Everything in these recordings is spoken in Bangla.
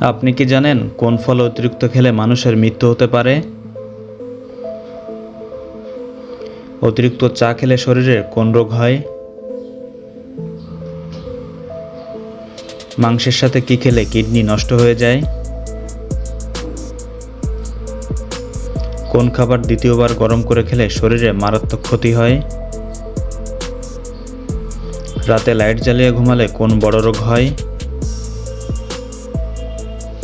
আপনি কি জানেন কোন ফল অতিরিক্ত খেলে মানুষের মৃত্যু হতে পারে? অতিরিক্ত চা খেলে শরীরে কোন রোগ হয়? মাংসের সাথে কি খেলে কিডনি নষ্ট হয়ে যায়? কোন খাবার দ্বিতীয়বার গরম করে খেলে শরীরে মারাত্মক ক্ষতি হয়? রাতে লাইট জ্বালিয়ে ঘুমালে কোন বড় রোগ হয়?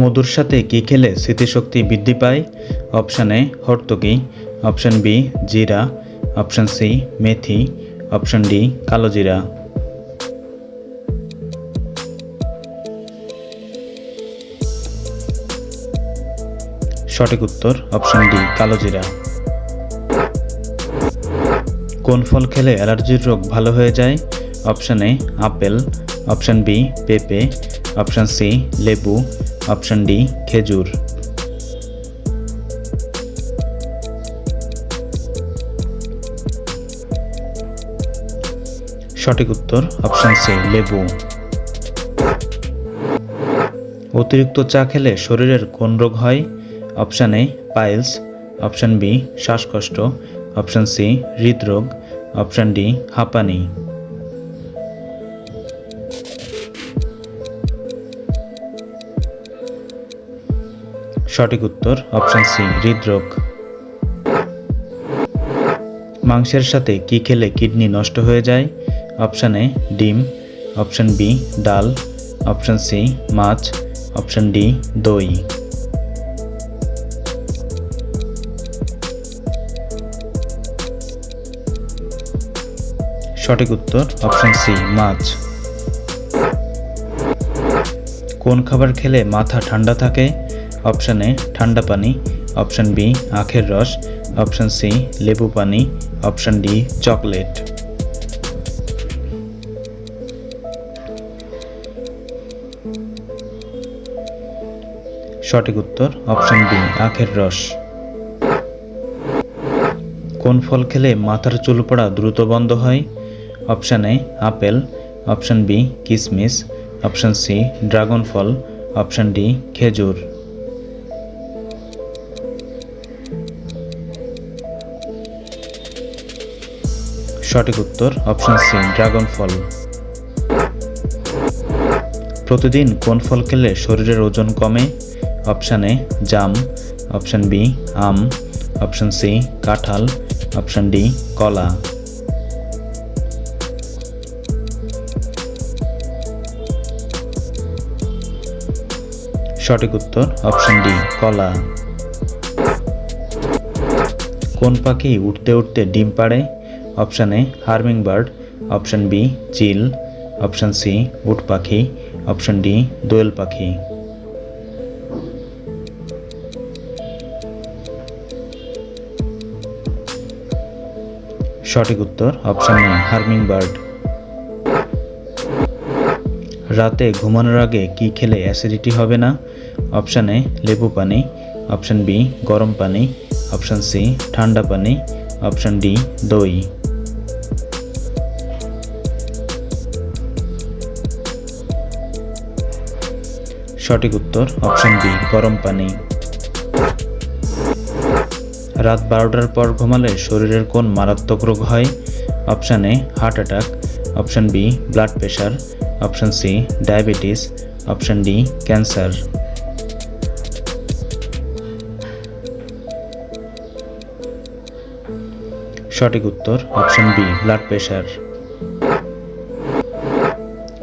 মধুর সাথে কি খেলে স্মৃতিশক্তি বৃদ্ধি পায়? অপশান এ, হর্তকি। অপশান বি, জিরা। অপশান সি, মেথি। অপশান ডি, কালো জিরা। সঠিক উত্তর, অপশান ডি, কালো জিরা। কোন ফল খেলে অ্যালার্জির রোগ ভালো হয়ে যায়? Option A, apple. Option B, পেঁপে। অপশান সি লেবু. অপশান ডি খেজুর। সঠিক উত্তর অপশান সি লেবু। অতিরিক্ত চা খেলে শরীরের কোন রোগ হয়? Option A piles. Option B শ্বাসকষ্ট। অপশান সি হৃদরোগ। অপশান ডি হাঁপানি। সঠিক উত্তর অপশান সি হৃদরোগ। মাংসের সাথে কি খেলে কিডনি নষ্ট হয়ে যায়? অপশান এ ডিম। অপশান বি ডাল। অপশান সি মাছ। অপশান ডি দই। সঠিক উত্তর অপশান সি মাছ। কোন খাবার খেলে মাথা ঠান্ডা থাকে? অপশান এ ঠান্ডা পানি, অপশান বি আখের রস, অপশান সি লেবু পানি, অপশান ডি চকলেট। সঠিক উত্তর অপশন বি, আখের রস। কোন ফল খেলে মাথার চুল পড়া দ্রুত বন্ধ হয়? Option A apple, option B কিসমিস, অপশান সি ড্রাগন ফল, অপশান ডি খেজুর। সঠিক উত্তর অপশন সি ড্রাগন ফল প্রতিদিন কোন ফল খেলে শরীরের ওজন কমে? অপশান এ জাম। অপশান বি আম। অপশান সি কাঁঠাল। অপশান ডি কলা। সঠিক উত্তর অপশান ডি কলা। কোন পাখি উঠতে উঠতে ডিম পাড়ে? Option A, harming bird, option B, চিল, অপশান সি, উট পাখি, অপশান ডি, দোয়েল পাখি। সঠিক উত্তর অপশান এ, হার্মিং বার্ড। রাতে ঘুমানোর আগে কি খেলে অ্যাসিডিটি হবে না? অপশান এ, লেবু পানি, অপশান বি, গরম পানি, অপশান সি, ঠান্ডা পানি, অপশান ডি, দই। সঠিক উত্তর অপশন বি গরম পানি। রাত বারোটার পর ঘুমালে শরীরের কোন মারাত্মক রোগ হয়? Option A heart attack option B blood pressure option C diabetes option D cancer সঠিক উত্তর অপশান বি ব্লাড প্রেশার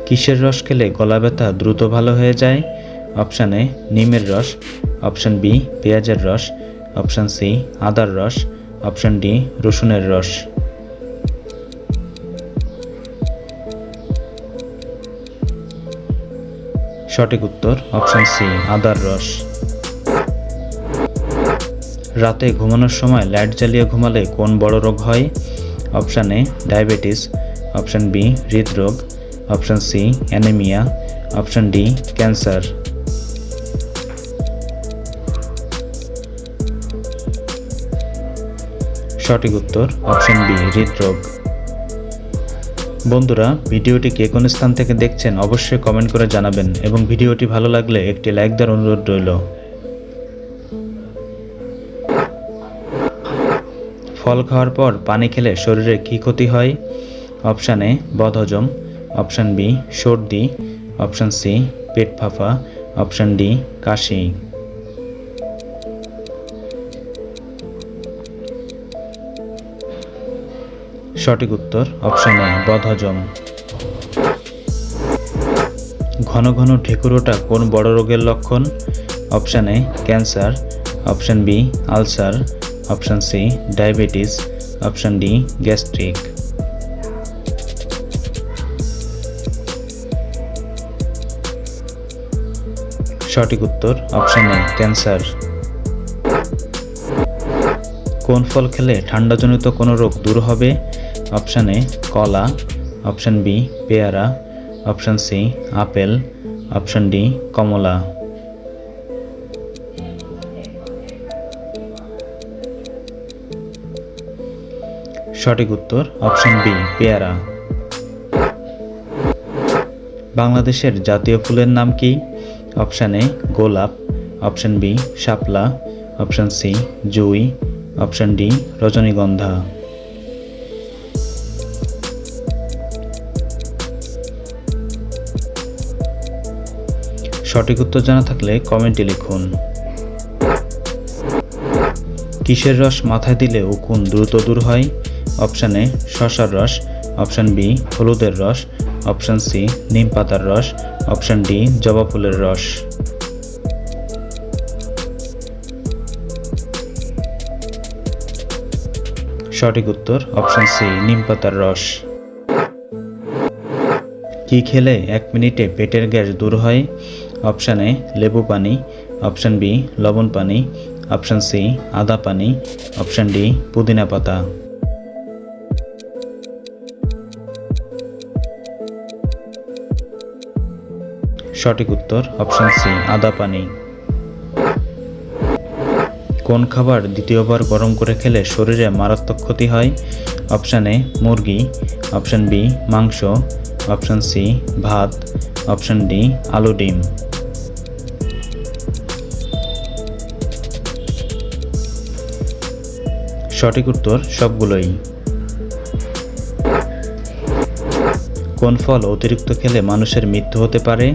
কিসের রস খেলে গলা ব্যথা দ্রুত ভালো হয়ে যায়? অপশান এ, নিমের রস, অপশান বি, পেঁয়াজের রস, অপশান সি, আদার রস, অপশান ডি, রসুনের রস। সঠিক উত্তর, অপশান সি, আদার রস। রাতে ঘুমানোর সময় লাইট জ্বালিয়ে ঘুমালে কোন বড় রোগ হয়? Option A, diabetes, option B, হৃদরোগ, option C, anaemia, option D, cancer. সঠিক উত্তর অপশন বি হৃদরোগ। বন্ধুরা, ভিডিওটি কে কোন স্থান থেকে দেখছেন অবশ্যই কমেন্ট করে জানাবেন এবং ভিডিওটি ভালো লাগলে একটি লাইক দেওয়ার অনুরোধ রইল। ফল খাওয়ার পর পানি খেলে শরীরে কী ক্ষতি হয়? অপশান এ বদহজম। অপশান বি সর্দি। অপশান সি পেট ফাঁপা অপশান ডি কাশি। সঠিক উত্তর অপশন এ বদহজম ঘন ঘন ঢেকুরোটা কোন বড় রোগের লক্ষণ? Option A cancer option B ulcer option C diabetes option D gastric সঠিক উত্তর অপশান এ ক্যান্সার কোন ফল খেলে ঠান্ডাজনিত কোনো রোগ দূর হবে? অপশান এ, কলা, অপশান বি, পেয়ারা, option C, apple, option D, কমলা। সঠিক উত্তর, অপশান বি, পেয়ারা। বাংলাদেশের জাতীয় ফুলের নাম কি? অপশান এ, গোলাপ, অপশান বি, শাপলা, অপশান সি, জুই, অপশান ডি, রজনীগন্ধা। সঠিক উত্তর জানা থাকলে কমেন্টে লিখুন। কিসের রস মাথায় দিলে উকুন দ্রুত দূর হয়? অপশান এ, শশার রস। অপশান বি, হলুদের রস। অপশান সি, নিম পাতার রস। অপশান ডি, জবা ফুলের রস। সঠিক উত্তর, অপশান সি, নিম পাতার রস। কি খেলে এক মিনিটে পেটের গ্যাস দূর হয়? অপশান এ, লেবু পানি, অপশান বি, লবণ পানি, অপশান সি, আদা পানি, অপশান ডি, পুদিনা পাতা। সঠিক উত্তর, অপশান সি, আদা পানি। কোন খাবার দ্বিতীয়বার গরম করে খেলে শরীরে মারাত্মক ক্ষতি হয়? অপশান এ, মুরগি, অপশান বি, মাংস, অপশান সি, ভাত, অপশান ডি, আলু ডিম। সঠিক উত্তর সবগুলোই। কোন ফল অতিরিক্ত খেলে মানুষের মৃত্যু হতে পারে?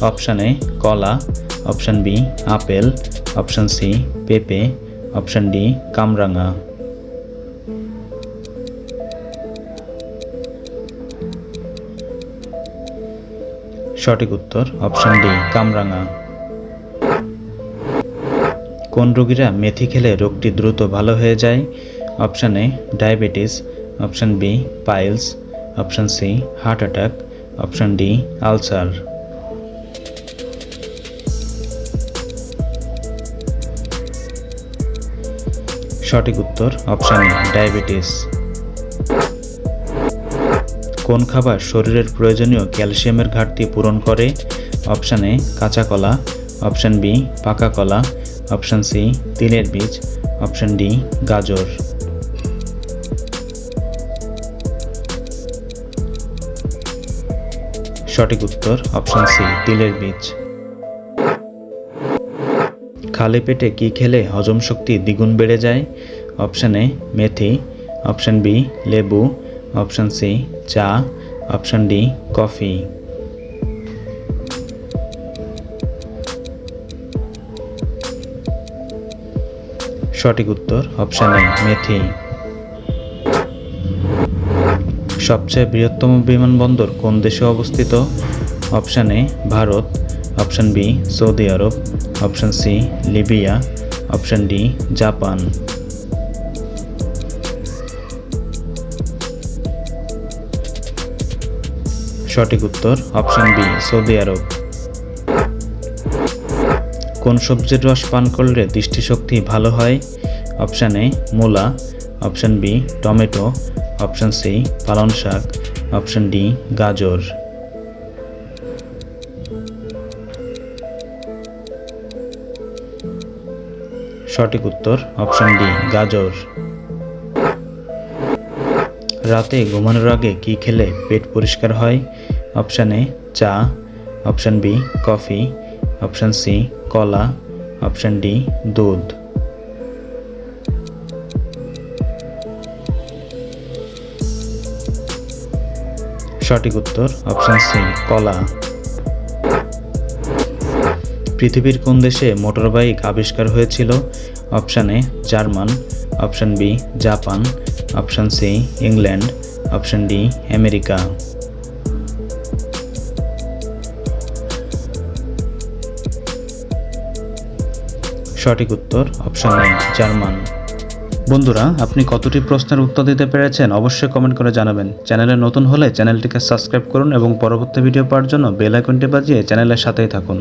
অপশান এ, কলা। Option B, apple. Option C, পেঁপে। অপশান ডি, কামরাঙা। সঠিক উত্তর অপশান ডি, কামরাঙা। কোন রোগীরা মেথি খেলে রোগটি দ্রুত ভালো হয়ে যায়? Option A, diabetes. Option B, piles. Option C, heart attack. Option D, ulcer. সঠিক উত্তর, অপশান এ, ডায়াবেটিস। কোন খাবার শরীরের প্রয়োজনীয় ক্যালসিয়ামের ঘাটতি পূরণ করে? অপশান এ, কাঁচা কলা। অপশান বি, পাকা কলা। অপশান সি, তিলের বীজ। অপশান ডি, গাজর। সঠিক উত্তর অপশান সি, তিলের বীজ। খালি পেটে কি খেলে হজম শক্তি দ্বিগুণ বেড়ে যায়? অপশান এ, মেথি। অপশান বি, লেবু। অপশান সি, চা। Option D, coffee. সঠিক উত্তর অপশান এ মেথি সবচেয়ে বৃহত্তম বিমানবন্দর কোন দেশে অবস্থিত? Option A Bharat. Option B Saudi Arab. Option C Libya. Option D Japan. সঠিক উত্তর অপশান বি সৌদি আরব। কোন সবজির রস পান করলে দৃষ্টিশক্তি ভালো হয়? অপশান এ, মূলা। Option B, tomato. Option C, পালং শাক। অপশান ডি, গাজর। সঠিক উত্তর, অপশান ডি, গাজর। রাতে ঘুমানোর আগে কি খেলে পেট পরিষ্কার হয়? অপশান এ, চা। Option B, coffee. Option C, কলা, অপশান ডি, দুধ। সঠিক উত্তর, অপশান সি, কলা। পৃথিবীর কোন দেশে মোটরবাইক আবিষ্কার হয়েছিল? Option A, German. Option B, Japan. Option C, England. Option D, America. সঠিক উত্তর অপশন এ জার্মান। বন্ধুরা, আপনি কতটি প্রশ্নের উত্তর দিতে পেরেছেন অবশ্যই কমেন্ট করে জানাবেন। চ্যানেলে নতুন হলে চ্যানেলটিকে সাবস্ক্রাইব করুন এবং পরবর্তী ভিডিও পাওয়ার জন্য বেল আইকনটি বাজিয়ে চ্যানেলের সাথেই থাকুন।